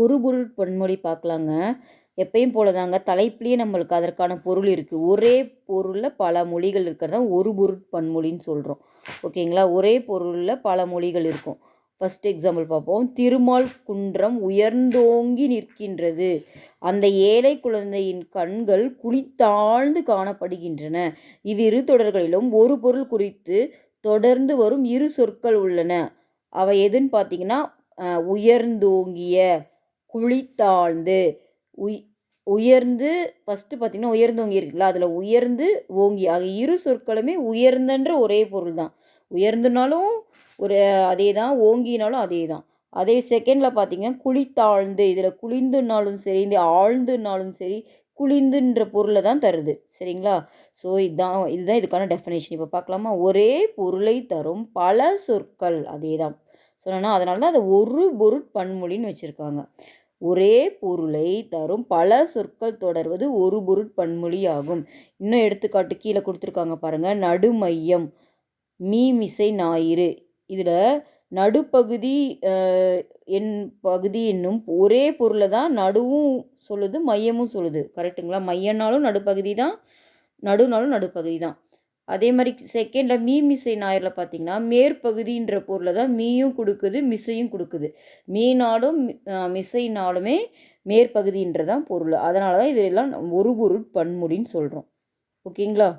ஒரு பொருள் பொன்மொழி பார்க்கலாங்க. எப்பயும் போல தாங்க தலைப்புலேயே நம்மளுக்கு அதற்கான பொருள் இருக்குது ஒரே பொருளில் பல மொழிகள் இருக்கிறது தான் ஒரு பொருள் பன்மொழின்னு சொல்கிறோம் ஓகேங்களா? ஒரே பொருளில் பல மொழிகள் இருக்கும். ஃபஸ்ட் எக்ஸாம்பிள் பார்ப்போம். திருமால் குன்றம் உயர்ந்தோங்கி நிற்கின்றது. அந்த ஏழை குழந்தையின் கண்கள் குளித்தாழ்ந்து காணப்படுகின்றன. இவ்விரு தொடர்களிலும் ஒரு பொருள் குறித்து தொடர்ந்து வரும் இரு சொற்கள் உள்ளன. அவை எதுன்னு பார்த்தீங்கன்னா உயர்ந்தோங்கிய குழித்தாழ்ந்து உய் உயர்ந்து ஃபஸ்ட்டு பார்த்தீங்கன்னா உயர்ந்தோங்கி இருக்குல்ல அதில் உயர்ந்து ஓங்கி ஆக இரு சொற்களுமே உயர்ந்தன்ற ஒரே பொருள் தான் உயர்ந்துனாலும் ஒரு அதே தான் ஓங்கினாலும் அதே தான் அதே செகண்டில் பார்த்தீங்கன்னா குளித்தாழ்ந்து இதில் குளிந்துனாலும் சரி இந்த ஆழ்ந்துனாலும் சரி குளிந்துன்ற பொருளை தான் தருது. சரிங்களா? ஸோ இதுதான் இதுதான் இதுக்கான டெஃபினேஷன் இப்போ பார்க்கலாமா? ஒரே பொருளை தரும் பல சொற்கள் அதே தான் சொன்னா அதனால தான் அதை ஒரு பொருட் பன்மொழின்னு வச்சுருக்காங்க. ஒரே பொருளை தரும் பல சொற்கள் தொடர்வது ஒரு பொருட் பன்மொழி ஆகும் இன்னும் எடுத்துக்காட்டு கீழே கொடுத்துருக்காங்க பாருங்கள் நடுமையம் மீமிசை ஞாயிறு. இதில் நடுப்பகுதி என் பகுதி என்னும் ஒரே பொருளை தான் நடுவும் சொல்லுது மையமும் சொல்லுது. கரெக்ட்டுங்களா? மையனாலும் நடுப்பகுதி தான் நடுனாலும் நடுப்பகுதி தான். அதே மாதிரி செகண்டில் மீ மிசை ஞாயிறில் பார்த்தீங்கன்னா மேற்பகுதின்ற பொருளை தான் மீயும் கொடுக்குது மிசையும் கொடுக்குது. மீனாலும் மிசைனாலுமே மேற்பகுதின்றதான் பொருள். அதனால தான் இதெல்லாம் ஒரு பொருள் பன்மொழின்னு சொல்கிறோம் ஓகேங்களா?